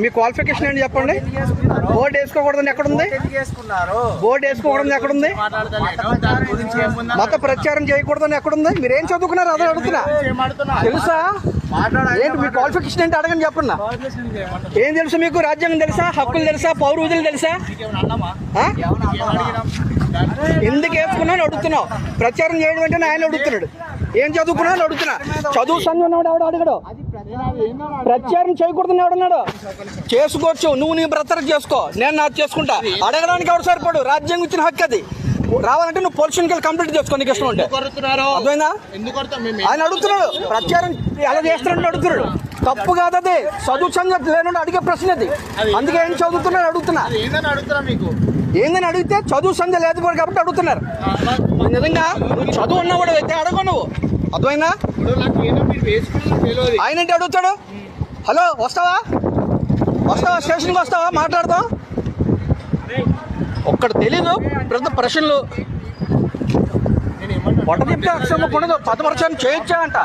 మీ qualification ఏంటి చెప్పండి? Board వేసుకోకూడదని ఎక్కడుంది? బోర్డు వేసుకోకూడదని ఎక్కడుంది? మత ప్రచారం చేయకూడదని ఎక్కడుంది? మీరు ఏం చదువుకున్నారు? అదే అడుగుతున్నా. తెలుసా. ఏంటి మీ క్వాలిఫికేషన్ ఏంటి? అడగని చెప్పన్నా. ఏం తెలుసు మీకు? రాజ్యాంగం తెలుసా? హక్కులు తెలుసా? పౌర విధులు తెలుసా? ఎందుకు వేసుకున్నావు అడుగుతున్నావు. ప్రచారం చేయడం అంటే ఆయన అడుగుతున్నాడు. ఏం చదువుకున్నావు అని అడుగుతున్నా. చదువు సంఘం ఎవడు? అడగడు. ప్రచారం చేయకూడదని ఎవడన్నాడు? చేసుకోవచ్చు. నువ్వు నీ బ్రతర చేసుకో. నేను నాకు చేసుకుంటా. అడగడానికి ఎవడు సరిపడు? రాజ్యాంగం ఇచ్చిన హక్కు అది. రావాలంటే నువ్వు పొలిషన్ కెళ్ళి కంప్లీట్ చేసుకో నీకు ఇష్టం ఉంటే. అర్థమైందా? ఆయన అడుగుతున్నాడు. ప్రచారం ఎలా చేస్తున్నాడు అడుగుతున్నాడు. తప్పు కాదు అది. చదువు సంగతి లేనుండి అడిగే ప్రశ్న అది. అందుకే ఏం చదువుతున్నాడు అడుగుతున్నా. ఏందని అడిగితే చదువు సంధ్య లేదు కాబట్టి అడుగుతున్నారు. నిజంగా? నువ్వు చదువు ఉన్నవాడు అయితే అడగ నువ్వు. అర్థమైందా? ఆయన ఏంటి అడుగుతాడు? హలో వస్తావా? వస్తావా? స్టేషన్కి వస్తావా? మాట్లాడతాం ఒక్కడ తెలీదు. పెద్ద ప్రశ్నలు. పొట్ట తిప్పితే ఉండదు పదపరచని చేయొచ్చా అంట.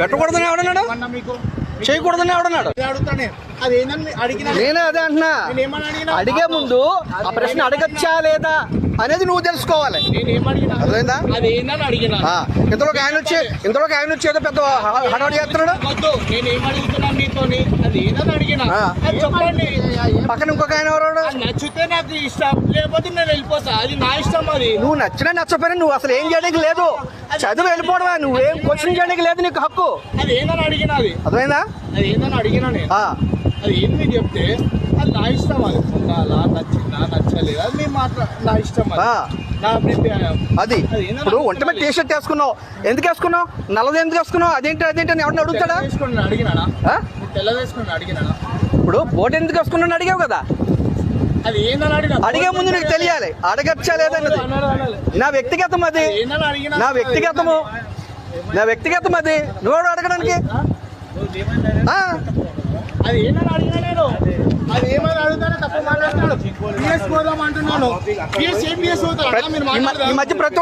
పెట్టకూడదని ఎవడన్నాడు? చేయకూడదని ఎవడన్నాడు? నేనే అదే అంటున్నా. అడిగే ముందు ఆ ప్రశ్న అడగచ్చా లేదా? అనేది నువ్వు తెలుసుకోవాలి. అర్థమైందా? ఇంతలోకి ఆయన వచ్చి ఇంతలోకి ఆయన వచ్చి ఏదో పెద్ద హడావుడి చేస్తున్నాడు? పక్కన ఇంకొక ఆయన ఎవరు నచ్చితే నాకు ఇష్టం లేకపోతే నేను వెళ్ళిపోతా. అది నా ఇష్టం అది. నువ్వు నచ్చినా నచ్చపోయినా నువ్వు అసలు ఏం చేయడానికి లేదు. చదువు వెళ్ళిపోవడమా? నువ్వేం క్వశ్చన్ చేయడానికి లేదు నీకు హక్కు. అది ఏందని అడిగినా అది. అర్థమైందా? అది ఏందని అడిగినా అది ఏంది చెప్తే అది నా ఇష్టం అది. ఉండాలా నచ్చిందా నచ్చలేదు అది నేను మాట్లా నా ఇష్టం అది. నా అభిప్రాయం. అది. ఇప్పుడు ఒంటి మీద టీ షర్ట్ వేసుకున్నావు. ఎందుకు వేసుకున్నావు? నల్లది ఎందుకు వేసుకున్నావు? అదేంటి అదేంటి అని ఎవరిని అడుగుతాడా? తెల్లదేసుకుని అడిగినానా? ఆ? తెల్లదేసుకుని అడిగినానా? ఇప్పుడు బోట్ ఎందుకు వేసుకున్నాను అడిగావు కదా? అది ఏందని అడిగినా అడిగే ముందు నీకు తెలియాలి. అడగచ్చా లేదన్నది. నా వ్యక్తిగతం అది. ఏందని అడిగినా? నా వ్యక్తిగతము. నా వ్యక్తిగతం అది. నువ్వు అడగడానికి? ఆ, అది ఏందని అడిగినా నేను? అది. ఏమని అడుగుతానే తప్ప మాట్లాడుతున్నాడు పిఎస్ పోదాం అంటున్నాను. పిఎస్ ఏం పిఎస్ మీరు ఈ మధ్య ప్రతి